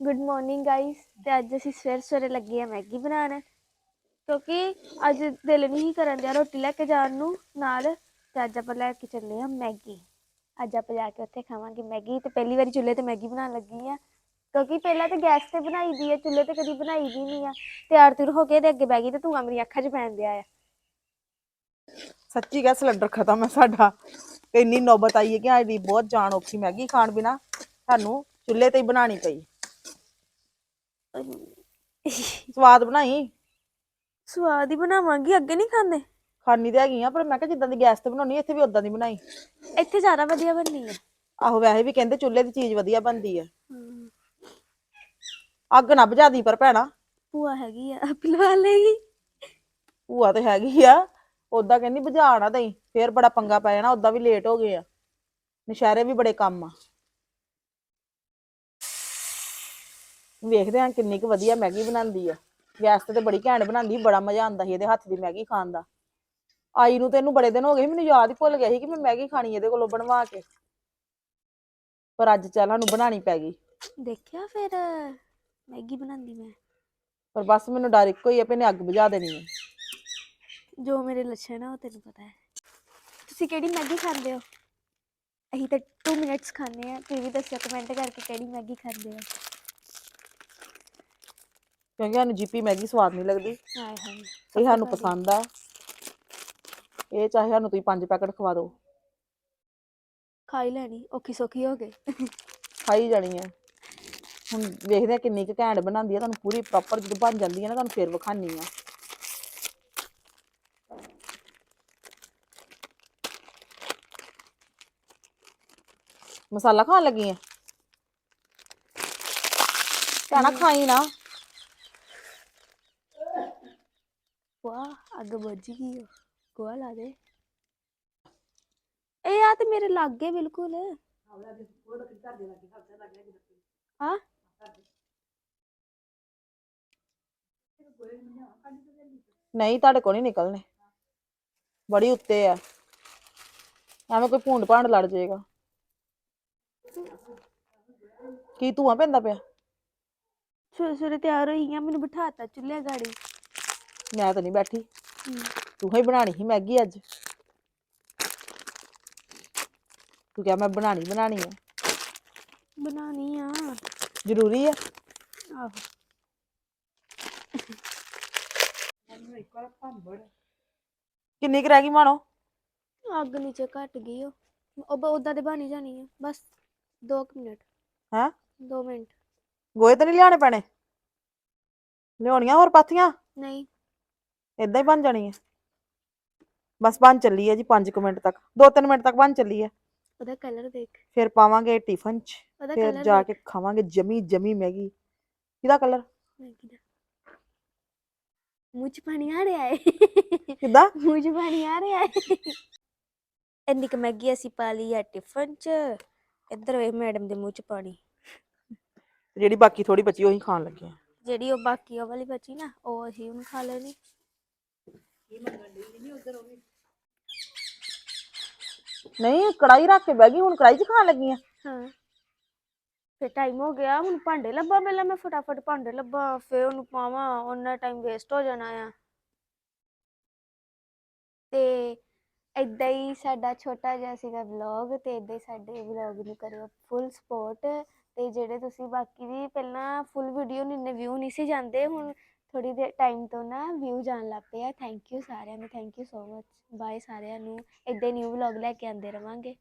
Good morning guys ਤੇ ਅੱਜ ਅਸੀਂ ਸਵੇਰ ਸਵੇਰੇ ਲੱਗੇ ਆ ਮੈਗੀ ਬਣਾਉਣ। ਕਿਉਂਕਿ ਅੱਜ ਦਿਲ ਨਹੀਂ ਕਰਨ ਦਿਆ ਰੋਟੀ ਲੈ ਕੇ ਜਾਣ ਨੂੰ ਨਾਲ। ਤੇ ਅੱਜ ਆਪਾਂ ਲੈ ਕੇ ਚੱਲੇ ਆ ਮੈਗੀ। ਅੱਜ ਆਪਾਂ ਜਾ ਕੇ ਉੱਥੇ ਖਾਵਾਂਗੇ ਮੈਗੀ। ਤੇ ਪਹਿਲੀ ਵਾਰੀ ਚੁੱਲ੍ਹੇ ਤੇ ਮੈਗੀ ਬਣਾਉਣ ਲੱਗੀ ਆ ਕਿਉਂਕਿ ਪਹਿਲਾਂ ਤਾਂ ਗੈਸ ਤੇ ਬਣਾਈ ਦੀ ਆ, ਚੁੱਲ੍ਹੇ ਤੇ ਕਦੀ ਬਣਾਈ ਦੀ ਨਹੀਂ ਆ। ਤਿਆਰ ਤੁਰ ਹੋ ਕੇ ਤੇ ਅੱਗੇ ਬਹਿ ਗਈ ਤੇ ਧੂਆਂ ਮੇਰੀ ਅੱਖਾਂ 'ਚ ਪੈਣ ਦਿਆ ਆ। ਸੱਚੀ ਗੈਸ ਸਿਲੰਡਰ ਖਤਮ ਹੈ ਸਾਡਾ। ਇੰਨੀ ਨੌਬਤ ਆਈ ਹੈ ਕਿ ਸਾਡੀ ਬਹੁਤ ਜਾਨ ਔਖੀ ਮੈਗੀ ਖਾਣ ਬਿਨਾ ਸਾਨੂੰ ਚੁੱਲ੍ਹੇ ਤੇ ਹੀ ਬਣਾਣੀ ਪਈ। ਸਵਾਦ ਬਣਾਈ? ਸਵਾਦ ਹੀ ਬਣਾਵਾਂਗੀ ਅੱਗੇ ਨਹੀਂ ਖਾਂਦੇ? ਖਾਣੀ ਤੇ ਹੈਗੀ ਆ ਪਰ ਮੈਂ ਕਿਹਾ ਜਿੱਦਾਂ ਦੀ ਗੈਸ ਤੇ ਬਣਾਉਣੀ ਇੱਥੇ ਵੀ ਉਦਾਂ ਦੀ ਬਣਾਈ। ਇੱਥੇ ਜ਼ਿਆਦਾ ਵਧੀਆ ਬਣਨੀ ਆ। ਆਹੋ ਵੈਸੇ ਵੀ ਕਹਿੰਦੇ ਚੁੱਲ੍ਹੇ ਦੀ ਚੀਜ਼ ਵਧੀਆ ਬਣਦੀ ਆ। ਅੱਗ ਨਾ ਬੁਝਾ ਦੀ ਪਰ ਭੈਣਾ। ਭੂਆ ਹੈਗੀ ਆ ਪਿਲਵਾ ਲੇਗੀ ਭੂਆ ਤੇ ਹੈਗੀ ਆ ਉਦਾਂ ਕਹਿੰਦੀ ਬੁਝਾ ਨਾ ਦਈ ਫੇਰ ਬੜਾ ਪੰਗਾ ਪੈ ਜਾਣਾ ਉਦਾਂ ਵੀ ਲੇਟ ਹੋ ਗਏ ਆ। ਨਸ਼ਹਿਰੇ ਵੀ ਬੜੇ ਕੰਮ ਆ। ਵੇਖਦੇ ਆ ਕਿੰਨੀ ਕੁ ਵਧੀਆ ਮੈਗੀ ਬਣਾਉਂਦੀ ਆ। ਗੈਸ ਤੇ ਤੇ ਬੜੀ ਘੈਂਟ ਬਣਾਉਂਦੀ ਬੜਾ ਮਜ਼ਾ ਆਉਂਦਾ ਸੀ ਇਹਦੇ ਹੱਥ ਦੀ ਮੈਗੀ ਖਾਣ ਦਾ। ਆਈ ਨੂੰ ਤੈਨੂੰ ਬੜੇ ਦਿਨ ਹੋ ਗਏ ਸੀ, ਮੈਨੂੰ ਯਾਦ ਹੀ ਭੁੱਲ ਗਿਆ ਸੀ ਕਿ ਮੈਂ ਮੈਗੀ ਖਾਣੀ ਇਹਦੇ ਕੋਲੋਂ ਬਣਵਾ ਕੇ। ਪਰ ਅੱਜ ਚੱਲ ਸਾਨੂੰ ਬਣਾਣੀ ਪੈ ਗਈ। ਦੇਖਿਆ ਫਿਰ ਮੈਗੀ ਬਣਾਉਂਦੀ ਮੈਂ। ਪਰ ਬਸ ਮੈਨੂੰ ਡਰ ਇੱਕੋ ਹੀ ਆ ਵੀ ਇਹਨੇ ਅੱਗ ਬੁਝਾ ਦੇਣੀ ਹੈ ਜੋ ਮੇਰੇ ਲੱਛਣ ਆ ਉਹ ਤੈਨੂੰ ਪਤਾ ਹੈ। ਤੁਸੀਂ ਕਿਹੜੀ ਮੈਗੀ ਖਾਂਦੇ ਹੋ? ਅਸੀਂ ਤਾਂ 2 ਮਿੰਟਸ ਖਾਂਦੇ ਆ ਤੁਸੀਂ ਵੀ ਦੱਸਿਓ ਕਮੈਂਟ ਕਰਕੇ ਕਿਹੜੀ ਮੈਗੀ ਖਾਂਦੇ ਹੋ? ਕਿਉਂਕਿ ਸਾਨੂੰ ਜੀਪੀ ਮੈਗੀ ਸਵਾਦ ਨਹੀਂ ਲੱਗਦੀ। ਹਾਏ ਹਾਏ ਇਹ ਸਾਨੂੰ ਪਸੰਦ ਆ। ਇਹ ਚਾਹੇ ਸਾਨੂੰ ਤੁਸੀਂ ਪੰਜ ਪੈਕਟ ਖਵਾ ਦਿਓ। ਖਾਈ ਲੈਣੀ ਔਖੀ ਸੌਖੀ ਹੋ ਗਈ। ਖਾਈ ਜਾਣੀ ਹੈ ਹੁਣ ਵੇਖਦੇ ਆ ਕਿੰਨੀ ਕੁ ਘੈਂਟ ਬਣਾਉਂਦੀ ਆ ਤੁਹਾਨੂੰ ਪੂਰੀ ਪ੍ਰੋਪਰ ਜਦੋਂ ਬਣ ਜਾਂਦੀ ਹੈ ਨਾ ਤੁਹਾਨੂੰ ਫੇਰ ਵਿਖਾਣੀ ਆ। ਮਸਾਲਾ ਖਾਣ ਲੱਗੀ ਆ? ਭੈਣਾ ਖਾਈ ਨਾ। ਵਾਹ ਅੱਗ ਬੁੱਝ ਗਈ ਓ। ਗੋਆ ਲਾ ਦੇ। ਇਹ ਆ ਤੇ ਮੇਰੇ ਲਾਗੇ ਬਿਲਕੁਲ। ਹਾਂ। ਨਹੀਂ ਤੁਹਾਡੇ ਕੋਲ ਨਹੀਂ ਨਿਕਲਨੇ ਬੜੀ ਉੱਤੇ ਆ। ਐਵੇਂ ਕੋਈ ਭੂੰਡ ਭਾਂਡ ਲੜ ਜਾਏਗਾ ਕੀ ਧੂਆਂ ਪੈਂਦਾ ਪਿਆ? ਸਵੇਰੇ ਸਵੇਰੇ ਤਿਆਰ ਹੋਈ ਆ ਮੈਨੂੰ ਬਿਠਾਤਾ ਚੁੱਲ੍ਹੇ ਗਾੜੀ। ਮੈਂ ਤਾਂ ਨਹੀਂ ਬੈਠੀ। ਤੂੰ ਹੀ ਬਣਾਣੀ ਸੀ ਮੈਗੀ ਅੱਜ। ਤੂੰ ਕਿਹਾ ਮੈਂ ਬਣਾਣੀ ਬਣਾਣੀ ਆ। ਬਣਾਣੀ ਆ। ਜ਼ਰੂਰੀ ਆ। ਆਹੋ। ਕਿੰਨੀ ਕੁ ਰਹਿ ਗਈ ਮਾਣੋ? ਅੱਗ ਨੀਚੇ ਘਟ ਗਈ ਓ। ਉਹ ਉਦਾਂ ਦੇ ਬਣੀ ਜਾਣੀ ਆ। ਬਸ 2 ਮਿੰਟ। ਹੈ? 2 ਮਿੰਟ। ਗੋਏ ਤਾਂ ਨਹੀਂ ਲਿਆਣੇ ਪੈਣੇ? ਲਿਆਉਣੀਆਂ ਹੋਰ ਪਾਥੀਆਂ? ਨਹੀਂ। ਇਦਾਂ ਹੀ ਬਣ ਜਾਣੀ ਹੈ ਬਸ ਬਣ ਚੱਲੀ ਹੈ ਜੀ 5 ਮਿੰਟ ਤੱਕ 2-3 ਮਿੰਟ ਤੱਕ ਬਣ ਚੱਲੀ ਹੈ ਉਹਦਾ ਕਲਰ ਦੇਖ। ਫਿਰ ਪਾਵਾਂਗੇ ਟਿਫਨ ਚ ਉਹਦਾ ਫਿਰ ਜਾ ਕੇ ਖਾਵਾਂਗੇ ਜਮੀ ਜਮੀ ਮੈਗੀ। ਕਿਹਦਾ ਕਲਰ ਮੈਗੀ ਦਾ। ਮੂੰਹ ਚ ਪਾਣੀ ਆ ਰਿਹਾ ਹੈ ਕਿੱਦਾਂ? ਮੂੰਹ ਚ ਪਾਣੀ ਆ ਰਿਹਾ ਹੈ ਇੰਨੀ ਕੁ ਮੈਗੀ ਅਸੀਂ ਪਾ ਲਈ ਆ ਟਿਫਨ ਚ ਇੱਧਰ ਵੇ ਮੈਡਮ ਦੇ ਮੂੰਹ ਚ ਪਾਣੀ। ਜਿਹੜੀ ਬਾਕੀ ਥੋੜੀ ਬਚੀ ਉਹੀ ਖਾਣ ਲੱਗੇ ਆ। ਜਿਹੜੀ ਉਹ ਬਾਕੀ ਉਹ ਵਾਲੀ ਬਚੀ ਨਾ ਉਹ ਅਸੀਂ ਹੁਣ ਖਾ ਲੈਣੀ। ਨਹੀਂ ਕੜਾਈ ਰੱਖ ਕੇ ਬਹਿ ਗਈ ਹੁਣ ਕੜਾਈ 'ਚ ਖਾਣ ਲੱਗੀ ਆ। ਹਾਂ। ਫਿਰ ਟਾਈਮ ਹੋ ਗਿਆ ਹੁਣ ਭਾਂਡੇ ਲੱਭਾਂ ਪਹਿਲਾਂ ਮੈਂ ਫਟਾਫਟ ਭਾਂਡੇ ਲੱਭਾਂ ਫਿਰ ਉਹਨੂੰ ਪਾਵਾਂ ਉਹਨਾਂ ਟਾਈਮ ਵੇਸਟ ਹੋ ਜਾਣਾ ਆ। ਤੇ ਇਦਾਂ ਹੀ ਸਾਡਾ ਛੋਟਾ ਜਿਹਾ ਸੀਗਾ ਵਲੌਗ ਤੇ ਇਦਾਂ ਹੀ ਸਾਡੇ ਵਲੌਗ ਨੂੰ ਕਰਿਓ ਫੁੱਲ ਸਪੋਰਟ ਤੇ ਜਿਹੜੇ ਤੁਸੀਂ ਬਾਕੀ ਦੀ ਪਹਿਲਾਂ ਫੁੱਲ ਵੀਡੀਓ ਨੂੰ ਇੰਨੇ ਵਿਊ ਨਹੀਂ ਸੀ ਜਾਂਦੇ ਹੁਣ ਥੋੜੀ ਦੇਰ ਟਾਈਮ ਤੋਂ ਨਾ ਵਿਊ ਜਾਣ ਲੱਗ ਪਏ ਆ। ਥੈਂਕ ਯੂ ਸਾਰਿਆਂ ਨੂੰ thank you so much bye ਸਾਰਿਆਂ ਨੂੰ। ਇਦਾਂ ਨਿਊ ਵਲੌਗ ਲੈ ਕੇ ਆਉਂਦੇ ਰਵਾਂਗੇ।